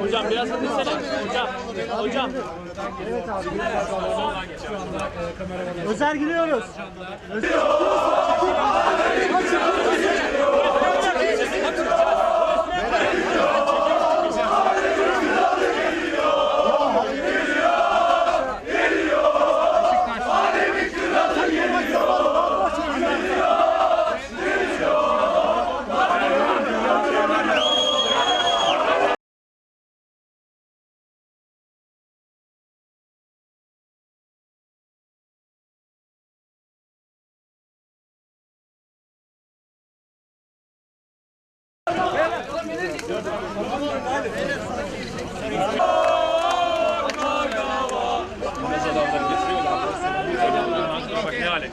Hocam biraz hızlısene. Hocam. Hocam. Evet abi. Özer giriyoruz. Özer. Bak ne hale.